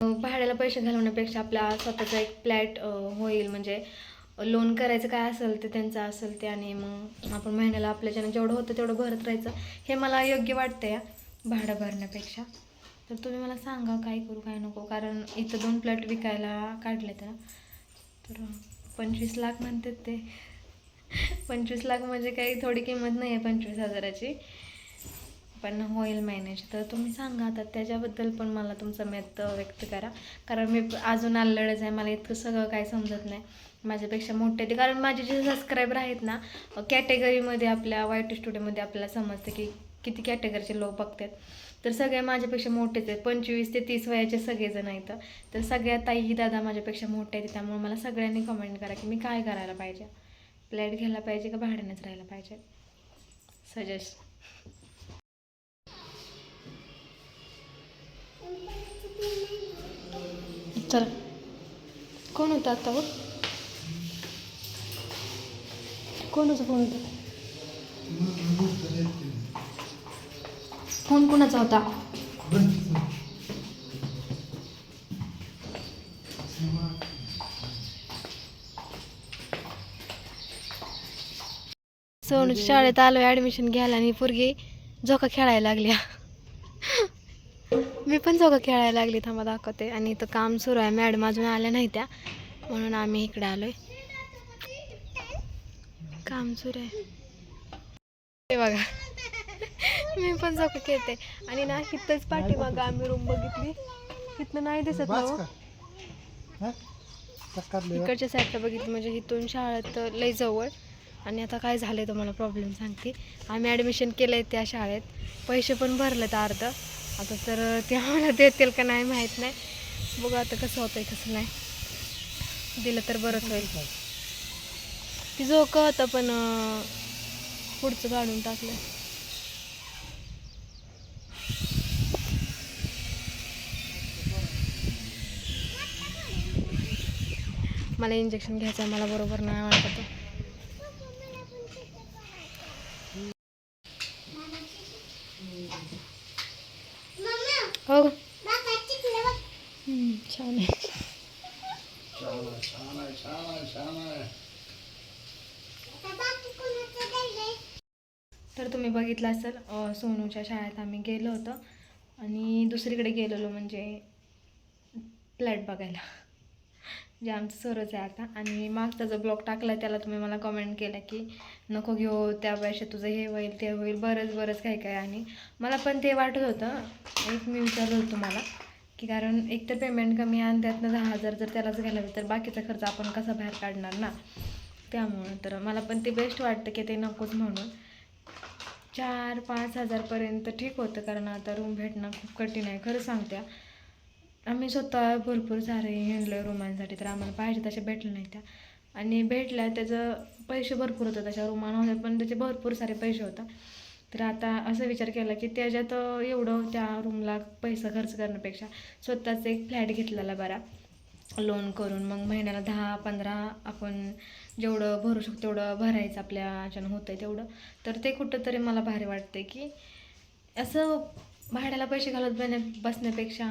भाड्याला पैसे घालवण्यापेक्षा आपला स्वतःचा एक फ्लॅट होईल. म्हणजे लोन करायचं काय असेल ते त्यांचं असेल ते आणि मग आपण महिन्याला आपल्याच्यानं जेवढं होतं तेवढं भरत राहायचं. हे मला योग्य वाटतं या भाडं भरण्यापेक्षा. तर तुम्ही मला सांगा काय करू काय नको. कारण इथं दोन फ्लॅट विकायला काढले तर तर पंचवीस लाख म्हणतात ते. पंचवीस लाख म्हणजे काही थोडी किंमत नाही आहे पंचवीस हजाराची. पण होईल मॅनेज तर तुम्ही सांगा आता त्याच्याबद्दल पण मला तुमचं मत व्यक्त करा. कारण मी अजून आल्लडच आहे मला इतकं सगळं काही समजत नाही माझ्यापेक्षा मोठे ते. कारण माझे जे सबस्क्रायबर आहेत ना कॅटेगरीमध्ये आपल्या वाईट स्टुडिओमध्ये आपल्याला समजतं की किती कॅटेगरीचे लोक बघतात. तर सगळे माझ्यापेक्षा मोठेच आहेत. पंचवीस ते तीस वयाचे सगळेजण आहेत. तर सगळ्या ताई दादा माझ्यापेक्षा मोठे आहेत. त्यामुळे मला सगळ्यांनी कमेंट करा की मी काय करायला पाहिजे. फ्लॅट घ्यायला पाहिजे का भाड्यानेच राहायला पाहिजे? सजेस्ट चला कोण होतं आता बघ कोणाचा फोन होता? फोन कोणाचा होता? सोनूच्या शाळेत आलो ॲडमिशन घ्यायला आणि पोरगी झोका खेळायला लागल्या मी पण झोका खेळायला लागली थांबा दाखवते. आणि इथं काम सुरू आहे. मॅडम अजून आल्या नाही त्या म्हणून आम्ही इकडे आलोय. काम सुरू आहे. बघा. मी पण झोका खेळते. आणि ना इथंच पाठीमागं आम्ही रूम बघितली. इथनं नाही दिसत ना हो. इकडच्या साईडला बघितलं. म्हणजे इथून शाळेत लय जवळ. आणि आता काय झालं तुम्हाला प्रॉब्लेम सांगते. आम्ही ॲडमिशन केलं आहे त्या शाळेत. पैसे पण भरलेत अर्ध. आता तर ते आम्हाला देतील का नाही माहीत नाही. बघू आता कसं होतं कसं नाही. दिलं तर बरंच होईल. ती झोकं होतं पण पुढचं काढून टाकलं. मला इंजेक्शन घ्यायचं आहे मला बरोबर नाही वाटत. छान आहे. तर तुम्ही बघितलं असेल सोनूच्या शाळेत आम्ही गेलो होतो. आणि दुसरीकडे गेलेलो म्हणजे फ्लॅट बघायला. जे आमचं सरच आहे आता. आणि मागचा जो ब्लॉग टाकला त्याला तुम्ही मला कमेंट केलं की नको घेऊ त्या पैसे तुझं हे होईल ते होईल बरंच बरंच काय काय. आणि मला पण ते वाटत होतं. एक मी विचारलं होतं तुम्हाला. की कारण एक तर पेमेंट कमी आणि त्यातनं दहा हजार जर त्यालाच घालावे तर बाकीचा खर्च आपण कसा बाहेर काढणार ना? त्यामुळं तर मला पण ते बेस्ट वाटतं की ते नकोच म्हणून. चार पाच हजारपर्यंत ठीक होतं कारण आता रूम भेटणं खूप कठीण आहे खरं सांगते. आम्ही स्वतः भरपूर सारे हिंडलो रुमांसाठी तर आम्हाला पाहिजे तशा भेटल्या नाही त्या आणि भेटल्या त्याचं पैसे भरपूर होतं तशा रुमान नव्हत्या पण त्याचे भरपूर सारे पैसे होता. तर आता असा विचार केला की त्याच्यात एवढं त्या रूमला पैसा खर्च करण्यापेक्षा स्वतःच एक फ्लॅट घेतलेला बरा. लोन करून मग महिन्याला दहा पंधरा आपण जेवढं भरू शकतो तेवढं भरायचं आपल्या याच्यानं होतं आहे तेवढं. तर ते कुठंतरी मला भारी वाटते की असं भाड्याला पैसे घालत बने बसण्यापेक्षा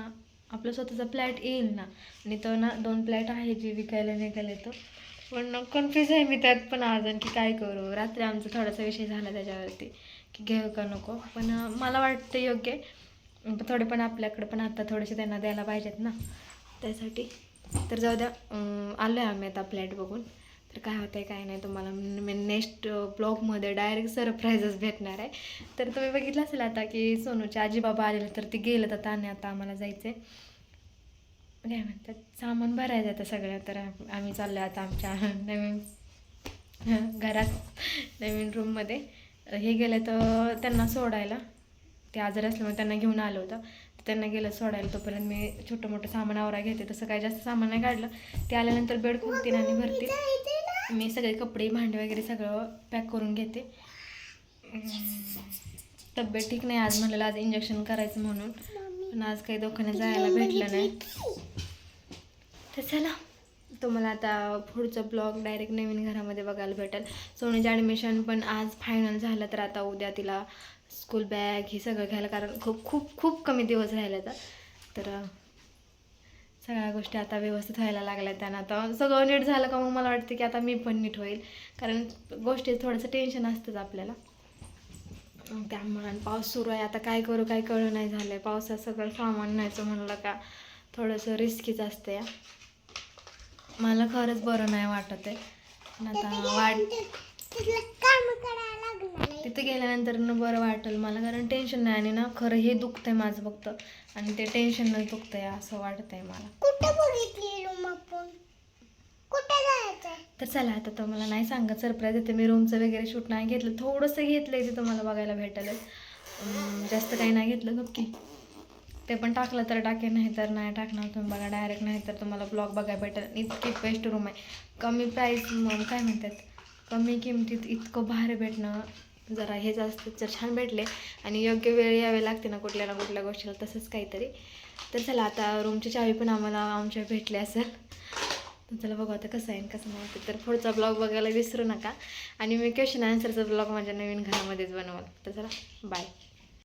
आपलं स्वतःचा फ्लॅट येईल ना. आणि तो ना दोन फ्लॅट आहे जे विकायला निघाले तर. पण कन्फ्युज आहे मी त्यात पण अजून की काय करू? रात्री आमचा थोडासा विषय झाला त्याच्यावरती की घेऊ का नको? पण मला वाटतं योग्य. आहे. थोडे पण आपल्याकडे पण आता थोडेसे त्यांना द्यायला पाहिजेत ना. त्यासाठी. तर जाऊ द्या आलो आहे आम्ही आता फ्लॅट बघून. तर काय होतं आहे काय नाही तुम्हाला मी नेक्स्ट ब्लॉगमध्ये डायरेक्ट सरप्राईजच भेटणार आहे. तर तुम्ही बघितलं असेल आता की सोनूचे आजी बाबा आलेले तर ते गेलं तर आणि आता आम्हाला जायचं आहे काय म्हणतात? सामान भरायचं आता सगळं तर आम- आम्ही चाललो आता आमच्या नवीन घरात नवीन रूममध्ये हे गेले तर त्यांना सोडायला. ते आजारी असल्यामुळे त्यांना घेऊन आलं होतं. तर त्यांना गेलं सोडायला. तोपर्यंत मी छोटं मोठं सामान आवरा घेते. तसं काही जास्त सामान नाही काढलं. ते आल्यानंतर बेड खोलतील आणि भरतील. मी सगळे कपडे भांडे वगैरे सगळं पॅक करून घेते. तब्येत ठीक नाही आज म्हणलेलं आज इंजेक्शन करायचं म्हणून. पण आज काही दवाखान्यात जायला भेटलं नाही. तर चला. तुम्हाला आता पुढचं ब्लॉग डायरेक्ट नवीन घरामध्ये बघायला भेटेल. सोनीचं ॲडमिशन पण आज फायनल झालं तर आता उद्या तिला स्कूल बॅग हे सगळं घ्यायला कारण खूप खूप खूप कमी दिवस राहिले तर. तर सगळ्या गोष्टी आता व्यवस्थित व्हायला लागल्या त्यानं आता सगळं नीट झालं का मग मला वाटतं की आता मी पण नीट होईल. कारण गोष्टी थोडंसं टेन्शन असतंच आपल्याला. त्यामुळे आणि पाऊस सुरू आहे. आता काय करू काय कळू नाही झालं आहे पावसात सगळं सामान न्यायचं म्हणलं का थोडंसं रिस्कीच असते या मला खरंच बरं नाही वाटत आहे. पण आता वाट तिथे गेल्यानंतर न बरं वाटेल मला कारण टेन्शन नाही आणि ना खरं हे दुखतंय माझं फक्त. आणि ते टेन्शन दुखतंय असं वाटतंय मला. कुठे तर चला आता तर मला नाही सांगत सरप्राईज येते. मी रूमचं वगैरे शूट नाही घेतलं. थोडंसं घेतलं आहे ते तुम्हाला बघायला भेटेल जास्त काही नाही घेतलं नक्की ते पण टाकलं तर टाकेन नाही तर नाही टाकणार तुम्ही बघा डायरेक्ट नाही तर तुम्हाला ब्लॉग बघायला भेटेल. इतकी बेस्ट रूम आहे. कमी प्राईस मग काय म्हणतात? कमी किमतीत इतकं भारी भेटणं जरा हेच असतं जर छान भेटले आणि योग्य वेळ यावे लागते ना कुठल्या ना कुठल्या गोष्टीला तसंच काहीतरी. तर चला आता रूमची चावी पण आम्हाला आमच्या भेटली असेल. तर चला बघू आता कसं आहे आणि कसं नव्हतं तर पुढचा ब्लॉग बघायला विसरू नका. आणि मी क्वेश्चन आन्सरचा ब्लॉग माझ्या नवीन घरामध्येच बनवाल तर चला बाय